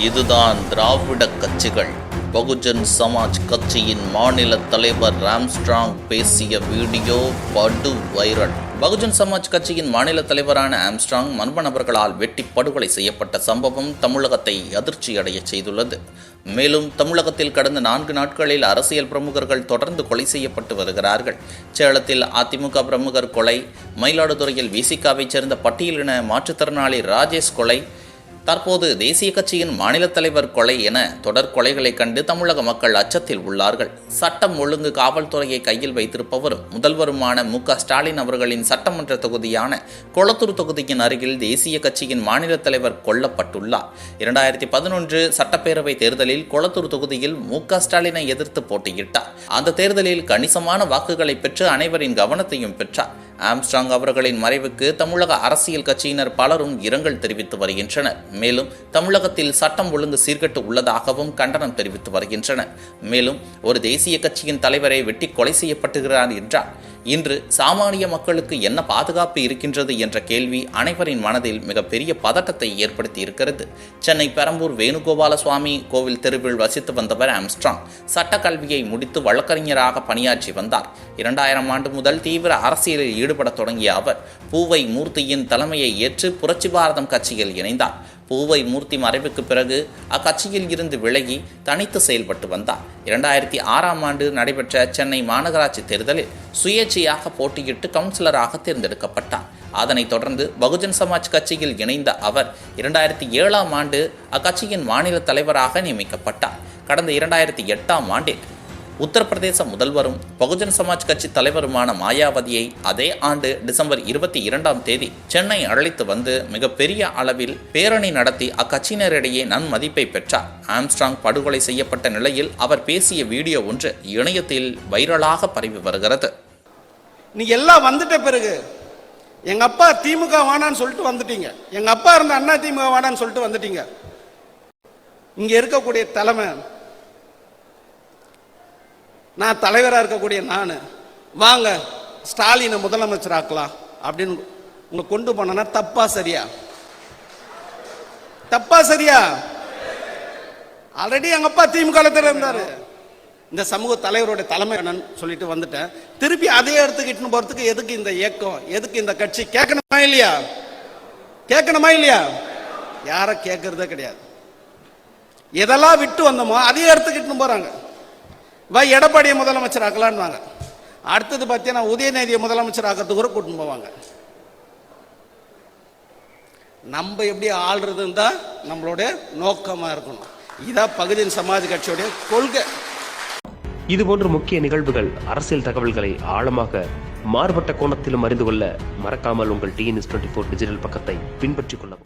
இதுதான் திராவிட கட்சிகள். பகுஜன் சமாஜ் கட்சியின் மாநில தலைவர் ராம்ஸ்ட்ராங் பேசிய வீடியோ படு வைரல். பகுஜன் சமாஜ் கட்சியின் மாநில தலைவரான ஆம்ஸ்ட்ராங் மர்ம நபர்களால் வெட்டி படுகொலை செய்யப்பட்ட சம்பவம் தமிழகத்தை அதிர்ச்சியடைய செய்துள்ளது. மேலும் தமிழகத்தில் கடந்த நான்கு நாட்களில் அரசியல் பிரமுகர்கள் தொடர்ந்து கொலை செய்யப்பட்டு வருகிறார்கள். சேலத்தில் அதிமுக பிரமுகர் கொலை மயிலாடுதுறையில் விசிகாவைச் சேர்ந்த பட்டியலின மாற்றுத்திறனாளி ராஜேஷ் கொலை தற்போது தேசிய கட்சியின் மாநில தலைவர் கொலை என தொடர் கொலைகளை கண்டு தமிழக மக்கள் அச்சத்தில் உள்ளார்கள். சட்டம் ஒழுங்கு காவல்துறையை கையில் வைத்திருப்பவரும் முதல்வருமான மு. ஸ்டாலின் அவர்களின் சட்டமன்ற தொகுதியான கொளத்தூர் தொகுதியின் அருகில் தேசிய கட்சியின் மாநில தலைவர் கொல்லப்பட்டுள்ளார். இரண்டாயிரத்தி பதினொன்று சட்டப்பேரவை தேர்தலில் கொளத்தூர் தொகுதியில் மு. ஸ்டாலினை எதிர்த்து போட்டியிட்டார். அந்த தேர்தலில் கணிசமான வாக்குகளை பெற்று அனைவரின் கவனத்தையும் பெற்றார். ஆம்ஸ்ட்ராங் அவர்களின் மறைவுக்கு தமிழக அரசியல் கட்சியினர் பலரும் இரங்கல் தெரிவித்து வருகின்றனர். மேலும் தமிழகத்தில் சட்டம் ஒழுங்கு சீர்கெட்டு உள்ளதாகவும் கண்டனம் தெரிவித்து வருகின்றனர். மேலும் ஒரு தேசிய கட்சியின் தலைவரை வெட்டி கொலை செய்யப்பட்டுகிறார் என்றால் இன்று சாமானிய மக்களுக்கு என்ன பாதுகாப்பு இருக்கின்றது என்ற கேள்வி அனைவரின் மனதில் மிகப்பெரிய பதட்டத்தை ஏற்படுத்தி இருக்கிறது. சென்னை பெரம்பூர் வேணுகோபால சுவாமி கோவில் தெருவில் வசித்து வந்தவர் ஆம்ஸ்ட்ராங். சட்ட கல்வியை முடித்து வழக்கறிஞராக பணியாற்றி வந்தார். இரண்டாயிரம் ஆண்டு முதல் தீவிர அரசியலில் ஈடுபட தொடங்கிய அவர் பூவை மூர்த்தியின் தலைமையை ஏற்று புரட்சி பாரதம் கட்சியில் இணைந்தார். பூவை மூர்த்தி மறைவுக்கு பிறகு அக்கட்சியில் இருந்து விலகி தனித்து செயல்பட்டு வந்தார். இரண்டாயிரத்தி ஆறாம் ஆண்டு நடைபெற்ற சென்னை மாநகராட்சி தேர்தலில் சுயேட்சையாக போட்டியிட்டு கவுன்சிலராக தேர்ந்தெடுக்கப்பட்டார். அதனைத் தொடர்ந்து பகுஜன் சமாஜ் கட்சியில் இணைந்த அவர் இரண்டாயிரத்தி ஏழாம் ஆண்டு அக்கட்சியின் மாநில தலைவராக நியமிக்கப்பட்டார். கடந்த இரண்டாயிரத்தி எட்டாம் ஆண்டில் உத்தரப்பிரதேச முதல்வரும் பகுஜன் சமாஜ் கட்சி தலைவருமான மாயாவதியை அதே ஆண்டு டிசம்பர் இருபத்தி இரண்டாம் தேதி சென்னை அழைத்து வந்து மிகப்பெரிய அளவில் பேரணி நடத்தி அக்கட்சியினரிடையே நன்மதிப்பை பெற்றார். ஆம்ஸ்ட்ராங் படுகொலை செய்யப்பட்ட நிலையில் அவர் பேசிய வீடியோ ஒன்று இணையத்தில் வைரலாக பரவி வருகிறது. நீ எல்லாம் வந்துட்ட பிறகு எங்க அப்பா திமுக வானான்னு சொல்லிட்டு வந்துட்டீங்க. எங்க அப்பா இருந்த அண்ணா திமுக வானான்னு சொல்லிட்டு வந்துட்டீங்க. இங்க இருக்கக்கூடிய தலைமை நான் தலைவராக இருக்கக்கூடிய நான். வாங்க ஸ்டாலினை முதலமைச்சராக்கலாம் அப்படின்னு உங்களை கொண்டு போனா தப்பா சரியா? தப்பா சரியா? ஆல்ரெடி எங்க அப்பா திமுக இருந்தாரு. இந்த சமூக தலைவருடைய தலைமை என்னன்னு சொல்லிட்டு வந்துட்டேன். திருப்பி அதே எடுத்துக்கிட்டு போறதுக்கு எதுக்கு இந்த இயக்கம்? எதுக்கு இந்த கட்சி? கேட்கணுமா இல்லையா? கேட்கணுமா இல்லையா? யார கேட்கறதே கிடையாது. எதெல்லாம் விட்டு வந்தோமோ அதையே எடுத்துக்கிட்டு போறாங்க. வா எடப்பாடியை முதலமைச்சர் ஆக்கலான்வாங்க அடுத்தது பார்த்தீங்கன்னா உதயநிதியை முதலமைச்சர் ஆக்கிறதுக்கு கூட கூட்டின்னு போவாங்க. நம்ம எப்படி ஆள்றதுன்னு தான் நம்மளுடைய நோக்கமாக இருக்கணும். இதான் பகுதியின் சமாஜ் கட்சியுடைய கொள்கை. இது போன்ற முக்கிய நிகழ்வுகள் அரசியல் தகவல்களை ஆழமாக மாறுபட்ட கோணத்திலும் அறிந்து கொள்ள மறக்காமல் உங்கள் டிஎன்எஸ் டுவெண்ட்டி ஃபோர் டிஜிட்டல் பக்கத்தை பின்பற்றிக் கொள்ளவும்.